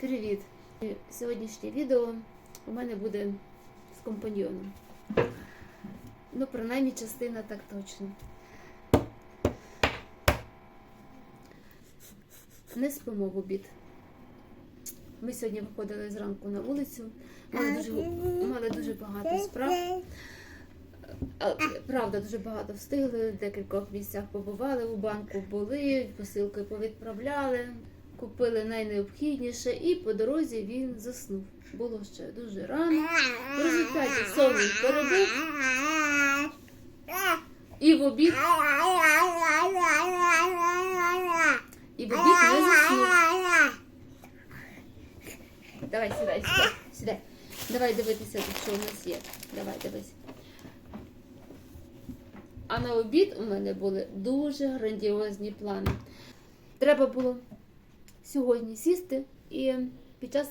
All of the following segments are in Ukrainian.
Привіт! Сьогоднішнє відео у мене буде з компаньйоном. Ну, принаймні, частина так точно. Не спимо в обід. Ми сьогодні виходили зранку на вулицю, мали дуже, мали дуже багато справ. Правда, дуже багато встигли, в декількох місцях побували, у банку були, посилки повідправляли, купили найнеобхідніше, і по дорозі він заснув. Було ще дуже рано. В результаті сон перебив і в обід, і в обід не заснув. Давай, сідай, сідай, сідай. Давай дивитися, що у нас є. Давай, дивись. А на обід у мене були дуже грандіозні плани. Треба було сьогодні сісти і під час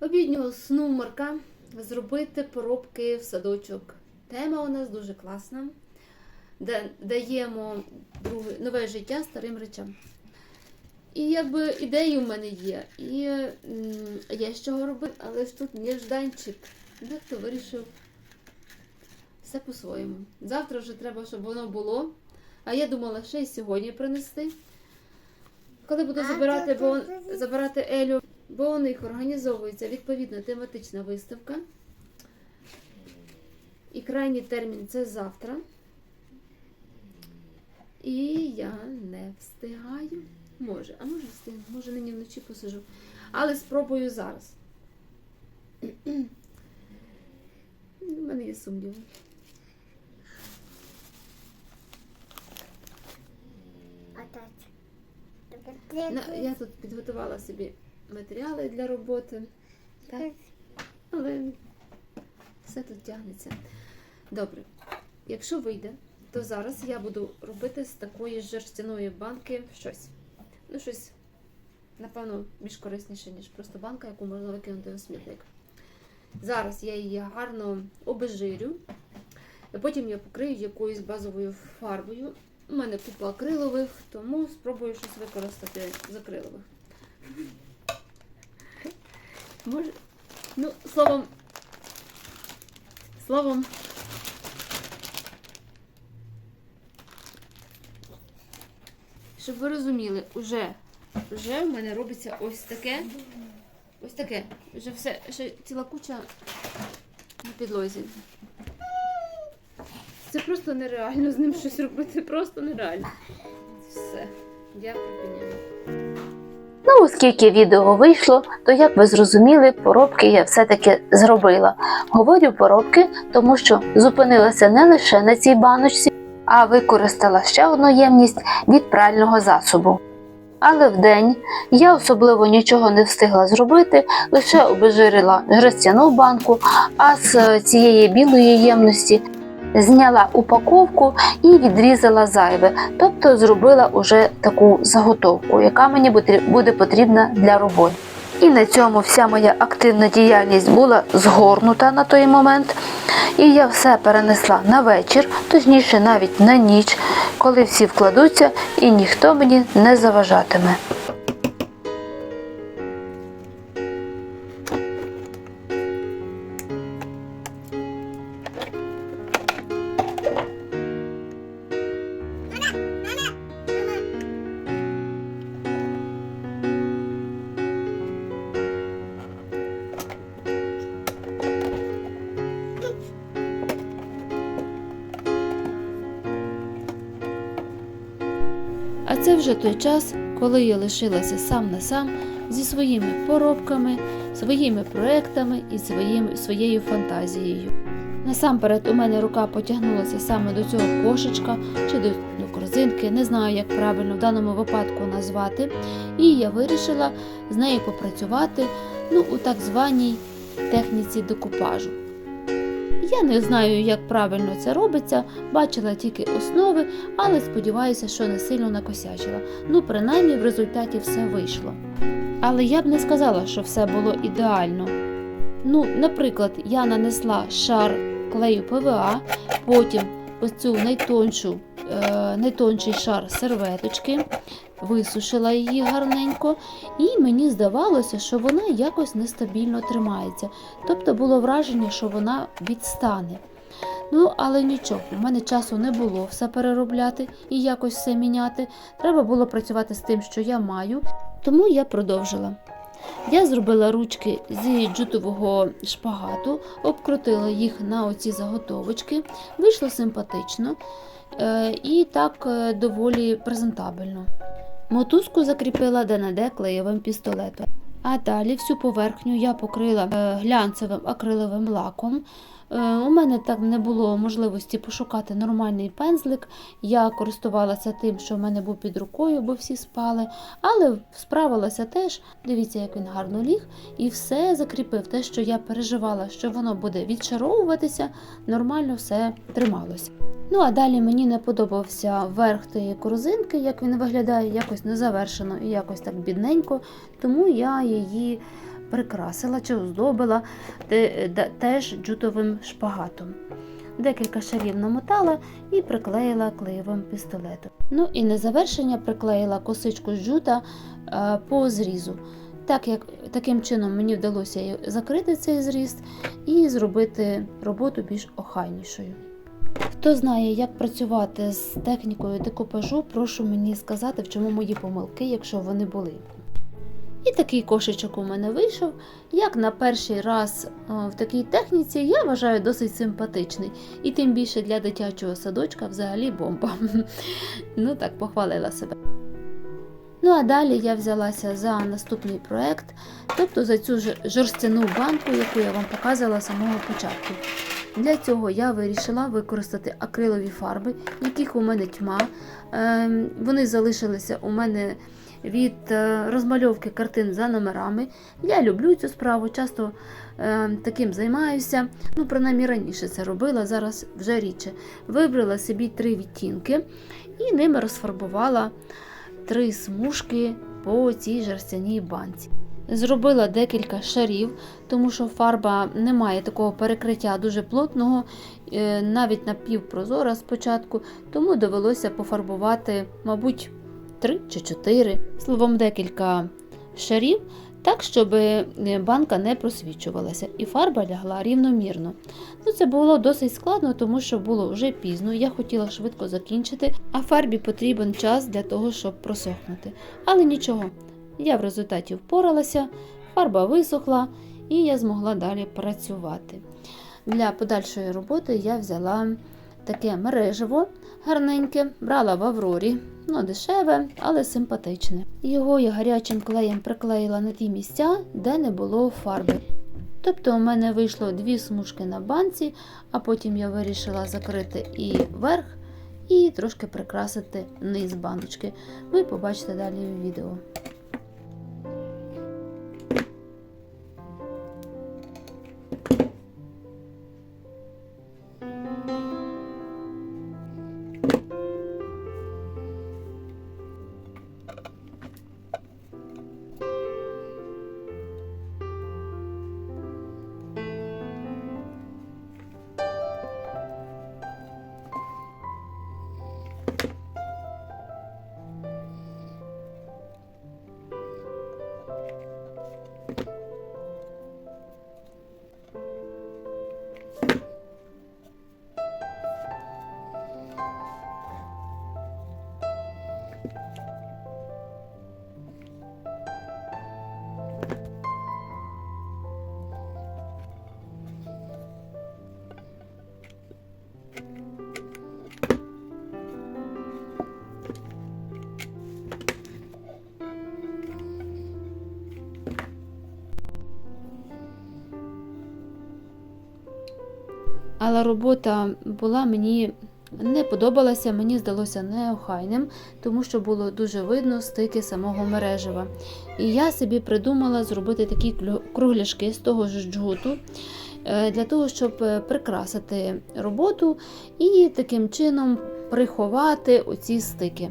обіднього сну Марка зробити поробки в садочок. Тема у нас дуже класна. Да- Даємо друге, нове життя старим речам. І якби ідеї у мене є. І є з чого робити, але ж тут нежданчик. Дехто вирішив все по-своєму. Завтра вже треба, щоб воно було. А я думала ще й сьогодні принести. Коли буду забирати, бо, забирати Елю, бо у них організовується відповідна тематична виставка. І крайній термін це завтра. І я не встигаю. Може, а може встигну, може нині вночі посижу. Але спробую зараз. У мене є сумніви. На- Я тут підготувала собі матеріали для роботи. Так? Але все тут тягнеться. Добре. Якщо вийде, то зараз я буду робити з такої жерстяної банки щось. Ну, щось, напевно, більш корисніше, ніж просто банка, яку можна викинути у смітник. Зараз я її гарно обезжирю. А потім я покрию якоюсь базовою фарбою. У мене купа акрилових, тому спробую щось використати з акрилових. Може, ну, словом, словом, щоб ви розуміли, уже, вже в мене робиться ось таке. Ось таке. Вже все, ще ціла куча на підлозі. Це просто нереально з ним щось робити. Просто нереально. Все. Я припиняю. Ну, оскільки відео вийшло, то як ви зрозуміли, поробки я все-таки зробила. Говорю поробки, тому що зупинилася не лише на цій баночці, а використала ще одну ємність від прального засобу. Але вдень я особливо нічого не встигла зробити, лише обезжирила жестяну банку, а з цієї білої ємності зняла упаковку і відрізала зайве, тобто зробила уже таку заготовку, яка мені буде- потрібна для роботи. І на цьому вся моя активна діяльність була згорнута на той момент. І я все перенесла на вечір, точніше навіть на ніч, коли всі вкладуться і ніхто мені не заважатиме. Це вже той час, коли я лишилася сам на сам зі своїми поробками, своїми проектами і своїм, своєю фантазією. Насамперед у мене рука потягнулася саме до цього кошечка чи до, корзинки, не знаю, як правильно в даному випадку назвати. І я вирішила з нею попрацювати ну, у так званій техніці декупажу. Я не знаю, як правильно це робиться, бачила тільки основи, але сподіваюся, що не сильно накосячила. Ну, принаймні, в результаті все вийшло. Але я б не сказала, що все було ідеально. Ну, наприклад, я нанесла шар клею ПВА, потім ось цю найтоншу, е, найтонший шар серветочки, висушила її гарненько, і мені здавалося, що вона якось нестабільно тримається. Тобто було враження, що вона відстане. Ну, але нічого, у мене часу не було все переробляти і якось все міняти. Треба було працювати з тим, що я маю, тому я продовжила. Я зробила ручки зі джутового шпагату, обкрутила їх на оці заготовочки, вийшло симпатично е, і так е, доволі презентабельно. Мотузку закріпила де-не-де клеєвим пістолетом. А далі всю поверхню я покрила е, глянцевим акриловим лаком. Е, У мене так не було можливості пошукати нормальний пензлик. Я користувалася тим, що в мене був під рукою, бо всі спали. Але справилася теж. Дивіться, як він гарно ліг, і все закріпив. Те, що я переживала, що воно буде відшаровуватися, нормально все трималося. Ну а далі мені не подобався верх тієї корзинки, як він виглядає, якось незавершено і якось так бідненько, тому я її прикрасила чи оздобила теж джутовим шпагатом. Декілька шарів намотала і приклеїла клеєвим пістолетом. Ну і на завершення приклеїла косичку з джута е, по зрізу. Так як таким чином мені вдалося закрити цей зріз і зробити роботу більш охайнішою. Хто знає, як працювати з технікою декупажу, прошу мені сказати, в чому мої помилки, якщо вони були. І такий кошечок у мене вийшов. Як на перший раз е, в такій техніці, я вважаю досить симпатичний. І тим більше для дитячого садочка взагалі бомба. Ну так, похвалила себе. Ну а далі я взялася за наступний проект, тобто за цю жорстяну банку, яку я вам показувала з самого початку. Для цього я вирішила використати акрилові фарби, яких у мене тьма. Ем, Вони залишилися у мене від е, розмальовки картин за номерами. Я люблю цю справу, часто е, таким займаюся. Ну, принаймні раніше це робила, зараз вже рідше. Вибрала собі три відтінки і ними розфарбувала три смужки по цій жерстяній банці. Зробила декілька шарів, тому що фарба не має такого перекриття дуже плотного, е, навіть напівпрозора спочатку, тому довелося пофарбувати, мабуть, три чи чотири, словом, декілька шарів, так, щоб е, банка не просвічувалася, і фарба лягла рівномірно. Ну, це було досить складно, тому що було вже пізно. Я хотіла швидко закінчити, а фарбі потрібен час для того, щоб просохнути. Але нічого, я в результаті впоралася, фарба висохла, і я змогла далі працювати. Для подальшої роботи я взяла таке мережево гарненьке, брала в Аврорі, ну дешеве, але симпатичне. Його я гарячим клеєм приклеїла на ті місця, де не було фарби. Тобто у мене вийшло дві смужки на банці, а потім я вирішила закрити і верх, і трошки прикрасити низ баночки. Ви побачите далі в відео. Але робота була мені не подобалася, мені здалося неохайним, тому що було дуже видно стики самого мережева. І я собі придумала зробити такі кругляшки з того ж джгуту. е, Для того, щоб е, прикрасити роботу і таким чином приховати оці стики.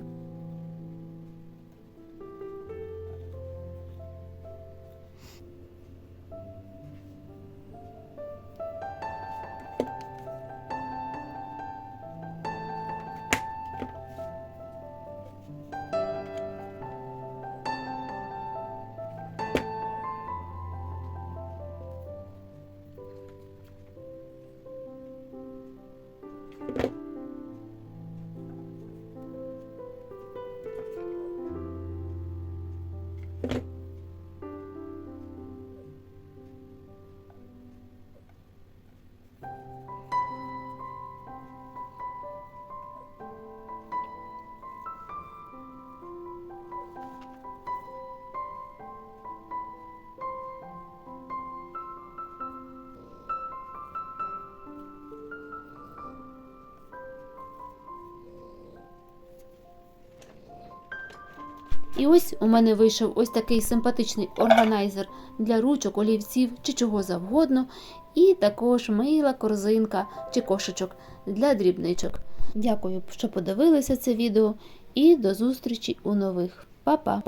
І ось у мене вийшов ось такий симпатичний органайзер для ручок, олівців чи чого завгодно. І також мила корзинка чи кошечок для дрібничок. Дякую, що подивилися це відео, і до зустрічі у нових. Па-па!